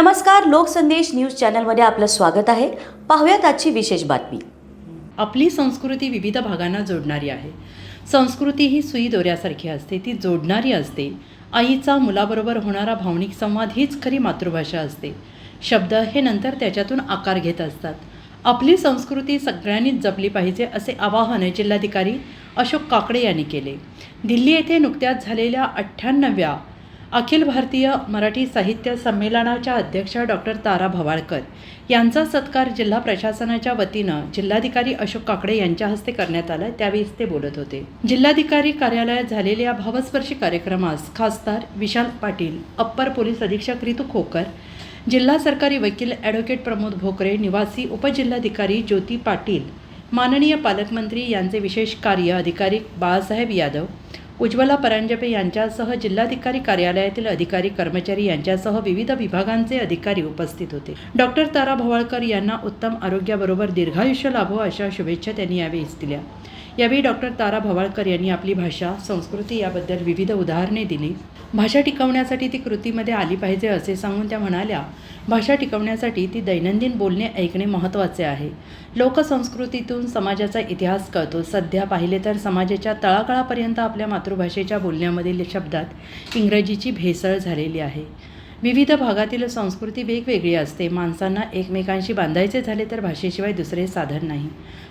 नमस्कार लोकसंदेश न्यूज चॅनलमध्ये आपलं स्वागत आहे. पाहूयात आजची विशेष बातमी. आपली संस्कृती विविध भागांना जोडणारी आहे. संस्कृती ही सुई दोऱ्यासारखी असते ती जोडणारी असते. आईचा मुलाबरोबर होणारा भावनिक संवाद हीच खरी मातृभाषा असते. शब्द हे नंतर त्याच्यातून आकार घेत असतात. आपली संस्कृती सगळ्यांनीच जपली पाहिजे असे आवाहन जिल्हाधिकारी अशोक काकडे यांनी केले. दिल्ली येथे नुकत्याच झालेल्या अठ्ठ्याण्णव्या अखिल भारतीय मराठी साहित्य संमेलनाच्या अध्यक्षा डॉक्टर तारा भवाळकर यांचा सत्कार जिल्हा प्रशासनाच्या वतीनं जिल्हाधिकारी अशोक काकडे यांच्या हस्ते करण्यात आला. त्यावेळी ते बोलत होते. जिल्हाधिकारी कार्यालयात झालेल्या भावस्पर्शी कार्यक्रमास खासदार विशाल पाटील अप्पर पोलीस अधीक्षक रितू खोकर जिल्हा सरकारी वकील ॲडव्होकेट प्रमोद भोकरे निवासी उपजिल्हाधिकारी ज्योती पाटील माननीय पालकमंत्री यांचे विशेष कार्य अधिकारी बाळासाहेब यादव उज्ज्वला परांजपे यांच्यासह जिल्हाधिकारी कार्यालयातील अधिकारी कर्मचारी यांच्यासह विविध विभागांचे अधिकारी उपस्थित होते. डॉक्टर तारा भवाळकर यांना उत्तम आरोग्याबरोबर दीर्घायुष्य लाभो अशा शुभेच्छा त्यांनी यावेळी दिल्या. यावेळी डॉक्टर तारा भवाळकर यांनी आपली भाषा संस्कृती याबद्दल विविध उदाहरणे दिली. भाषा टिकवण्यासाठी ती कृतीमध्ये आली पाहिजे असे सांगून त्या म्हणाल्या भाषा टिकवण्यासाठी ती दैनंदिन बोलणे ऐकणे महत्त्वाचे आहे. लोकसंस्कृतीतून समाजाचा इतिहास कळतो. सध्या पाहिले तर समाजाच्या तळागाळापर्यंत आपल्या मातृभाषेच्या बोलण्यामधील शब्दात इंग्रजीची भेसळ झालेली आहे. विविध भागातील संस्कृती वेगवेगळी असते. माणसांना एकमेकांशी बांधायचे झाले तर भाषेशिवाय दुसरे साधन नाही.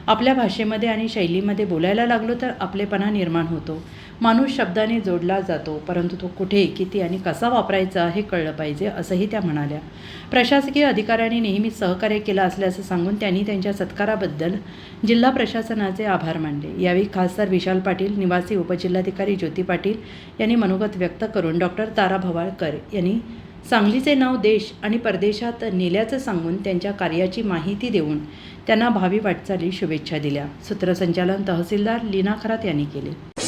आपल्या भाषेमध्ये आणि शैलीमध्ये बोलायला लागलो तर आपलेपणा निर्माण होतो. माणूस शब्दाने जोडला जातो परंतु तो कुठे किती आणि कसा वापरायचा हे कळलं पाहिजे असंही त्या म्हणाल्या. प्रशासकीय अधिकाऱ्यांनी नेहमी सहकार्य केलं असल्याचं सांगून त्यांनी त्यांच्या सत्काराबद्दल जिल्हा प्रशासनाचे आभार मानले. यावेळी खासदार विशाल पाटील निवासी उपजिल्हाधिकारी ज्योती पाटील यांनी मनोगत व्यक्त करून डॉक्टर तारा भवाळकर यांनी सांगलीचे नाव देश आणि परदेशात नेल्याचं सांगून त्यांच्या कार्याची माहिती देऊन त्यांना भावी वाटचाली शुभेच्छा दिल्या. सूत्रसंचालन तहसीलदार लीना खरात यांनी केले.